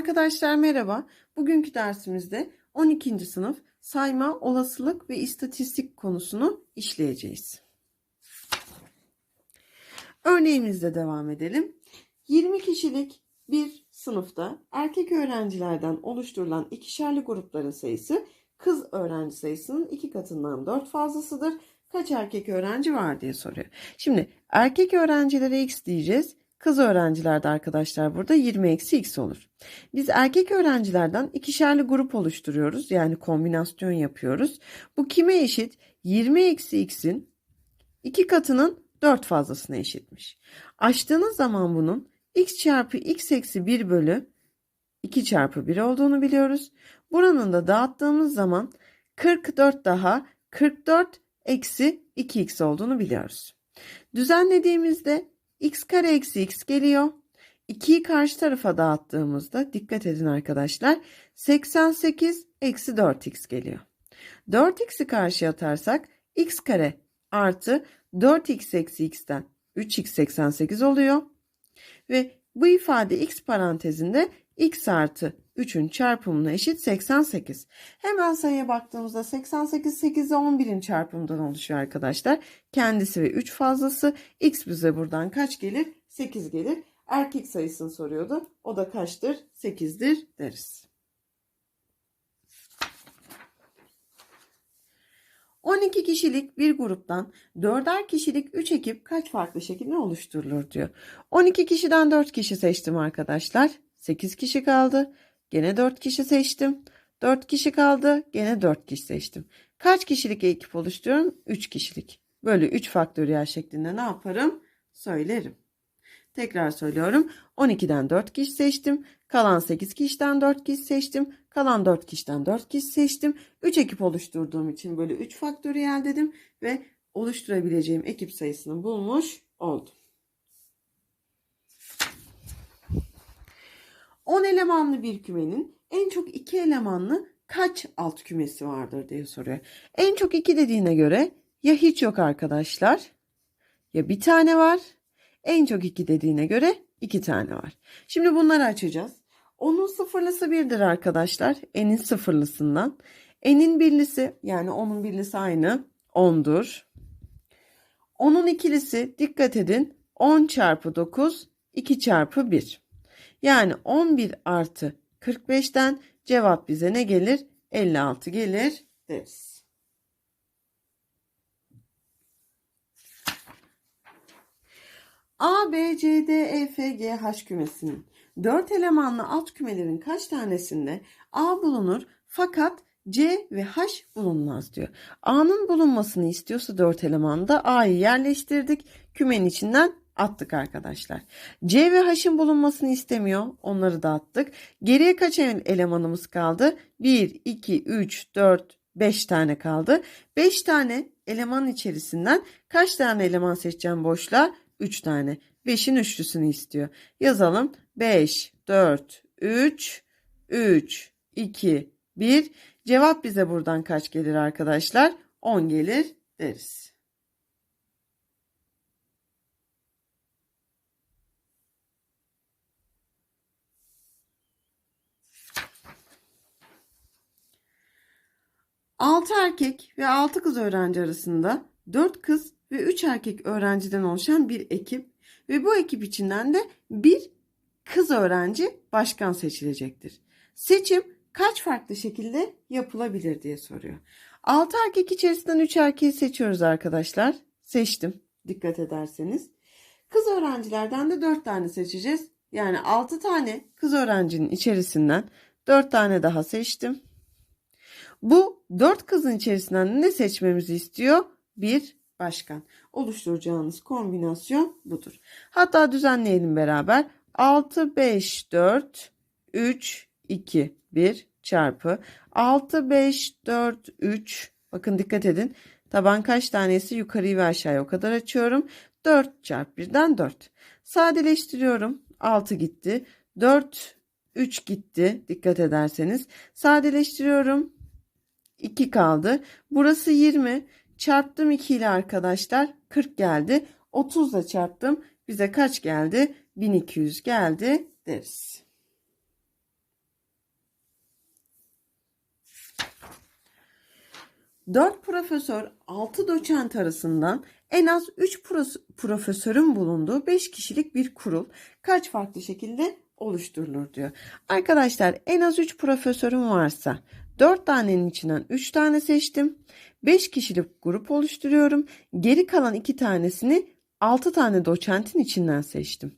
Arkadaşlar merhaba. Bugünkü dersimizde 12. sınıf sayma, olasılık ve istatistik konusunu işleyeceğiz. Örneğimizle devam edelim. 20 kişilik bir sınıfta erkek öğrencilerden oluşturulan ikişerli grupların sayısı kız öğrenci sayısının iki katından 4 fazlasıdır. Kaç erkek öğrenci var diye soruyor. Şimdi erkek öğrencilere x diyeceğiz. Kız öğrencilerde arkadaşlar burada 20 eksi x olur. Biz erkek öğrencilerden ikişerli grup oluşturuyoruz. Yani kombinasyon yapıyoruz. Bu kime eşit? 20 eksi x'in iki katının 4 fazlasına eşitmiş. Açtığınız zaman bunun x çarpı x eksi 1 bölü 2 çarpı 1 olduğunu biliyoruz. Buranın da dağıttığımız zaman 44 daha 44 eksi 2x olduğunu biliyoruz. Düzenlediğimizde x kare eksi x geliyor. 2'yi karşı tarafa dağıttığımızda dikkat edin arkadaşlar 88 eksi 4x geliyor. 4x'i karşıya atarsak x kare artı 4x eksi x'ten 3x 88 oluyor. Ve bu ifade x parantezinde x artı 3'ün çarpımına eşit 88. Hemen sayıya baktığımızda 88 8 ile 11'in çarpımından oluşuyor arkadaşlar. Kendisi ve 3 fazlası. X bize buradan kaç gelir? 8 gelir. Erkek sayısını soruyordu. O da kaçtır? 8'dir deriz. 12 kişilik bir gruptan 4'er kişilik 3 ekip kaç farklı şekilde oluşturulur diyor. 12 kişiden 4 kişi seçtim arkadaşlar. 8 kişi kaldı. Gene 4 kişi seçtim. 4 kişi kaldı. Gene 4 kişi seçtim. Kaç kişilik ekip oluşturuyorum? 3 kişilik. Böyle 3 faktöriyel şeklinde ne yaparım? Söylerim. Tekrar söylüyorum. 12'den 4 kişi seçtim. Kalan 8 kişiden 4 kişi seçtim. Kalan 4 kişiden 4 kişi seçtim. 3 ekip oluşturduğum için böyle 3 faktöriyel dedim ve oluşturabileceğim ekip sayısını bulmuş oldum. 10 elemanlı bir kümenin en çok 2 elemanlı kaç alt kümesi vardır diye soruyor. En çok 2 dediğine göre ya hiç yok arkadaşlar ya bir tane var. En çok 2 dediğine göre 2 tane var. Şimdi bunları açacağız. Onun sıfırlısı 1'dir arkadaşlar. N'in sıfırlısından. N'in birlisi yani onun birlisi aynı 10'dur. Onun ikilisi dikkat edin 10 çarpı 9 2 çarpı 1. Yani 11 artı 45'ten cevap bize ne gelir? 56 gelir deriz. A, B, C, D, E, F, G, H kümesinin 4 elemanlı alt kümelerin kaç tanesinde A bulunur fakat C ve H bulunmaz diyor. A'nın bulunmasını istiyorsa 4 elemanda A'yı yerleştirdik. Kümenin içinden attık arkadaşlar. C ve H'in bulunmasını istemiyor. Onları da attık. Geriye kaç elemanımız kaldı? 1, 2, 3, 4, 5 tane kaldı. 5 tane eleman içerisinden kaç tane eleman seçeceğim boşluğa? 3 tane. 5'in üçlüsünü istiyor. Yazalım. 5, 4, 3, 3, 2, 1. Cevap bize buradan kaç gelir arkadaşlar? 10 gelir deriz. Altı erkek ve altı kız öğrenci arasında dört kız ve üç erkek öğrenciden oluşan bir ekip ve bu ekip içinden de bir kız öğrenci başkan seçilecektir. Seçim kaç farklı şekilde yapılabilir diye soruyor. 6 erkek içerisinden 3 erkeği seçiyoruz arkadaşlar. Seçtim dikkat ederseniz. Kız öğrencilerden de 4 tane seçeceğiz. Yani 6 tane kız öğrencinin içerisinden 4 tane daha seçtim. Bu 4 kızın içerisinden ne seçmemizi istiyor? Bir başkan. Oluşturacağınız kombinasyon budur. Hatta düzenleyelim beraber. 6, 5, 4, 3, 2, 1 çarpı 6, 5, 4, 3. Bakın dikkat edin. Taban kaç tanesi yukarıyı ve aşağıya o kadar açıyorum. 4 çarpı 1'den 4. Sadeleştiriyorum. 6 gitti. 4, 3 gitti. Dikkat ederseniz. Sadeleştiriyorum. 2 kaldı. Burası 20. Çarptım 2 ile arkadaşlar 40 geldi. 30 ile çarptım. Bize kaç geldi? 1200 geldi deriz. Dört profesör, altı doçent arasından en az üç profesörün bulunduğu beş kişilik bir kurul kaç farklı şekilde oluşturulur diyor. Arkadaşlar en az 3 profesörüm varsa 4 tanenin içinden 3 tane seçtim. 5 kişilik grup oluşturuyorum. Geri kalan 2 tanesini 6 tane doçentin içinden seçtim.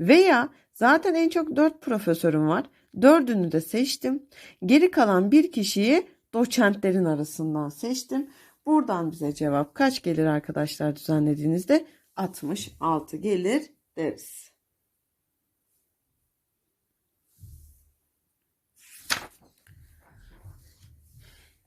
Veya zaten en çok 4 profesörüm var. 4'ünü de seçtim. Geri kalan bir kişiyi doçentlerin arasından seçtim. Buradan bize cevap kaç gelir arkadaşlar düzenlediğinizde? 66 gelir deriz.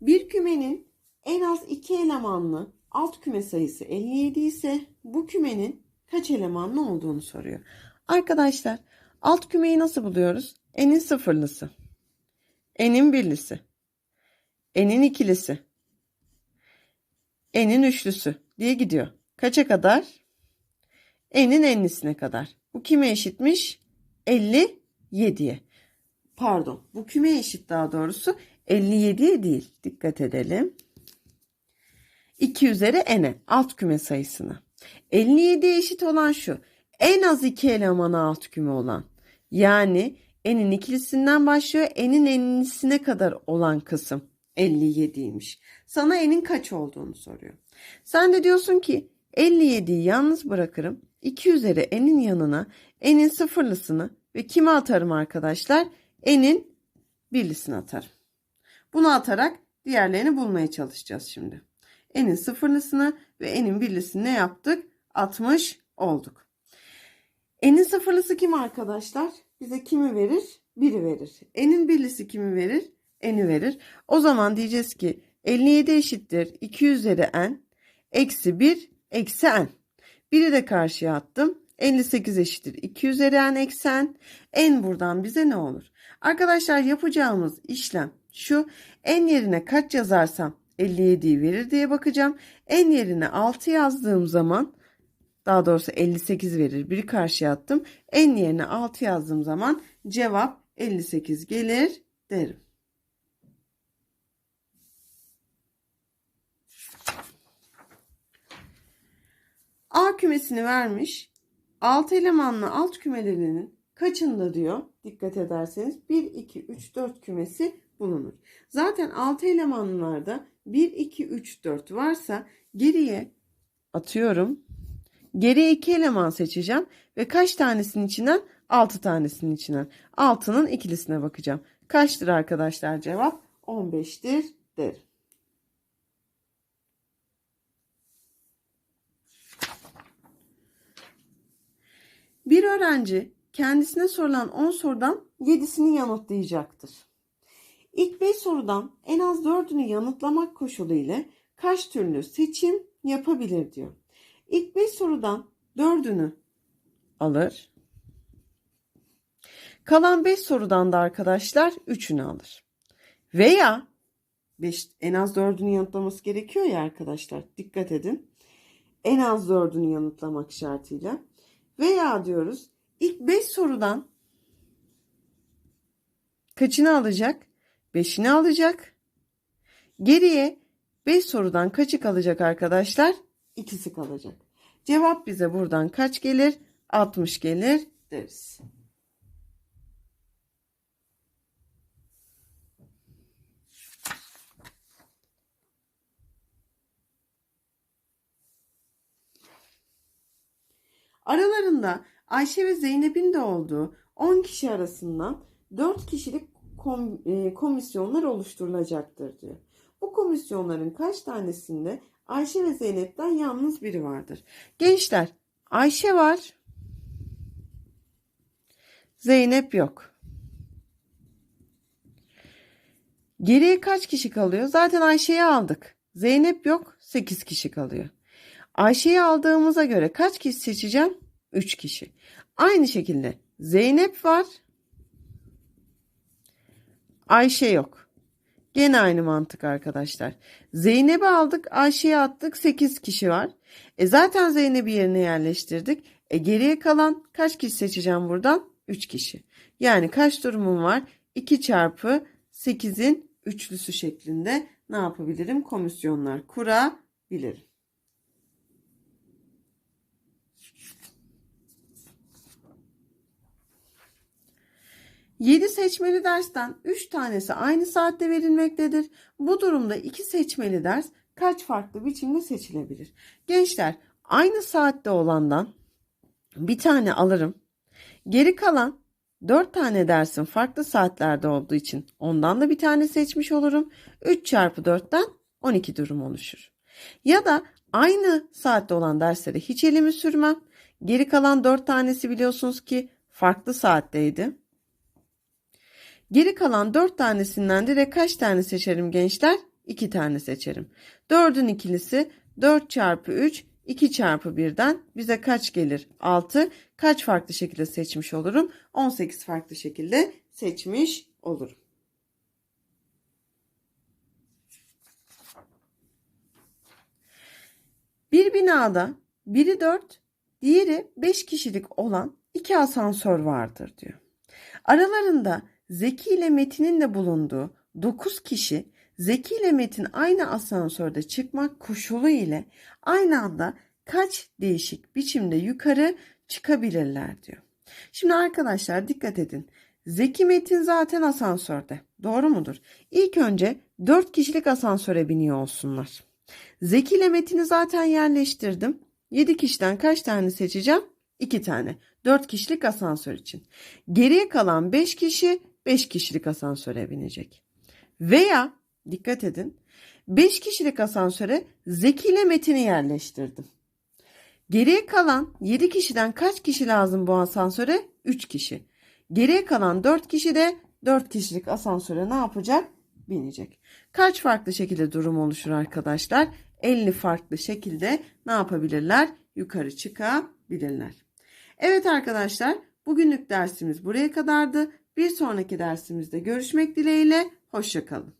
Bir kümenin en az iki elemanlı alt küme sayısı 57 ise bu kümenin kaç elemanlı olduğunu soruyor. Arkadaşlar alt kümeyi nasıl buluyoruz? N'in sıfırlısı, N'in birlisi, N'in ikilisi, N'in üçlüsü diye gidiyor. Kaça kadar? N'in enlisine kadar. Bu kime eşitmiş? 57'ye. Pardon bu küme eşit daha doğrusu 57'ye değil. Dikkat edelim. 2 üzeri n'e alt küme sayısına. 57'ye eşit olan şu. En az 2 elemanı alt küme olan. Yani n'in ikilisinden başlıyor. n'in enlisine kadar olan kısım 57'ymiş. Sana n'in kaç olduğunu soruyor. Sen de diyorsun ki 57'yi yalnız bırakırım. 2 üzeri n'in yanına n'in sıfırlısını ve kime atarım arkadaşlar? n'in birlisini atarım. Bunu atarak diğerlerini bulmaya çalışacağız şimdi. N'in sıfırlısını ve n'in birlisini ne yaptık? 60 olduk. N'in sıfırlısı kim arkadaşlar? Bize kimi verir? 1'i verir. N'in birlisi kimi verir? N'i verir. O zaman diyeceğiz ki 57 eşittir 2 üzeri n eksi 1 eksi n. 1'i de karşıya attım. 58 eşittir 2 üzeri n eksi n. N buradan bize ne olur? Arkadaşlar yapacağımız işlem şu. N yerine kaç yazarsam 57'yi verir diye bakacağım. N yerine 6 yazdığım zaman daha doğrusu 58 verir. Biri karşıya attım. N yerine 6 yazdığım zaman cevap 58 gelir derim. A kümesini vermiş. Alt elemanlı alt kümelerinin kaçında diyor dikkat ederseniz 1, 2, 3, 4 kümesi bulunur. Zaten 6 elemanlarda 1, 2, 3, 4 varsa geriye atıyorum. Geriye 2 eleman seçeceğim ve kaç tanesinin içinden? 6 tanesinin içinden. 6'nın ikilisine bakacağım. Kaçtır arkadaşlar cevap? 15'tir der. Bir öğrenci kendisine sorulan 10 sorudan 7'sini yanıtlayacaktır. İlk 5 sorudan en az 4'ünü yanıtlamak koşulu ile kaç türlü seçim yapabilir diyor. İlk 5 sorudan 4'ünü alır. Kalan 5 sorudan da arkadaşlar 3'ünü alır. Veya 5 en az 4'ünü yanıtlaması gerekiyor ya arkadaşlar. Dikkat edin. En az 4'ünü yanıtlamak şartıyla. Veya diyoruz ilk 5 sorudan kaçını alacak? 5'ini alacak. Geriye 5 sorudan kaçı kalacak arkadaşlar? İkisi kalacak. Cevap bize buradan kaç gelir? 60 gelir deriz. Aralarında Ayşe ve Zeynep'in de olduğu 10 kişi arasından 4 kişilik kom, e, komisyonlar oluşturulacaktır diyor. Bu komisyonların kaç tanesinde Ayşe ve Zeynep'ten yalnız biri vardır? Gençler Ayşe var. Zeynep yok. Geriye kaç kişi kalıyor? Zaten Ayşe'yi aldık. Zeynep yok. 8 kişi kalıyor. Ayşe'yi aldığımıza göre kaç kişi seçeceğim? 3 kişi. Aynı şekilde Zeynep var. Ayşe yok. Gene aynı mantık arkadaşlar. Zeynep'i aldık, Ayşe'yi attık. 8 kişi var. E zaten Zeynep'i yerine yerleştirdik. E geriye kalan kaç kişi seçeceğim buradan? 3 kişi. Yani kaç durumum var? 2 çarpı 8'in üçlüsü şeklinde ne yapabilirim? Komisyonlar kurabilirim. 7 seçmeli dersten 3 tanesi aynı saatte verilmektedir. Bu durumda 2 seçmeli ders kaç farklı biçimde seçilebilir? Gençler aynı saatte olandan bir tane alırım. Geri kalan 4 tane dersin farklı saatlerde olduğu için ondan da bir tane seçmiş olurum. 3 çarpı 4'ten 12 durum oluşur. Ya da aynı saatte olan derslere hiç elimi sürmem. Geri kalan 4 tanesi biliyorsunuz ki farklı saatteydi. Geri kalan 4 tanesinden direkt kaç tane seçerim gençler? 2 tane seçerim. 4'ün ikilisi 4 çarpı 3 2 çarpı 1'den bize kaç gelir? 6. Kaç farklı şekilde seçmiş olurum? 18 farklı şekilde seçmiş olurum. Bir binada biri 4, diğeri 5 kişilik olan iki asansör vardır diyor. Aralarında Zeki ile Metin'in de bulunduğu 9 kişi Zeki ile Metin aynı asansörde çıkmak koşulu ile aynı anda kaç değişik biçimde yukarı çıkabilirler diyor. Şimdi arkadaşlar dikkat edin. Zeki Metin zaten asansörde. Doğru mudur? İlk önce 4 kişilik asansöre biniyor olsunlar. Zeki ile Metin'i zaten yerleştirdim. 7 kişiden kaç tane seçeceğim? 2 tane. 4 kişilik asansör için. Geriye kalan 5 kişi 5 kişilik asansöre binecek. Veya dikkat edin 5 kişilik asansöre Zeki ile Metin'i yerleştirdim. Geriye kalan 7 kişiden kaç kişi lazım bu asansöre? 3 kişi. Geriye kalan 4 kişi de 4 kişilik asansöre ne yapacak? Binecek. Kaç farklı şekilde durum oluşur arkadaşlar? 50 farklı şekilde ne yapabilirler? Yukarı çıkabilirler. Evet arkadaşlar bugünlük dersimiz buraya kadardı. Bir sonraki dersimizde görüşmek dileğiyle. Hoşçakalın.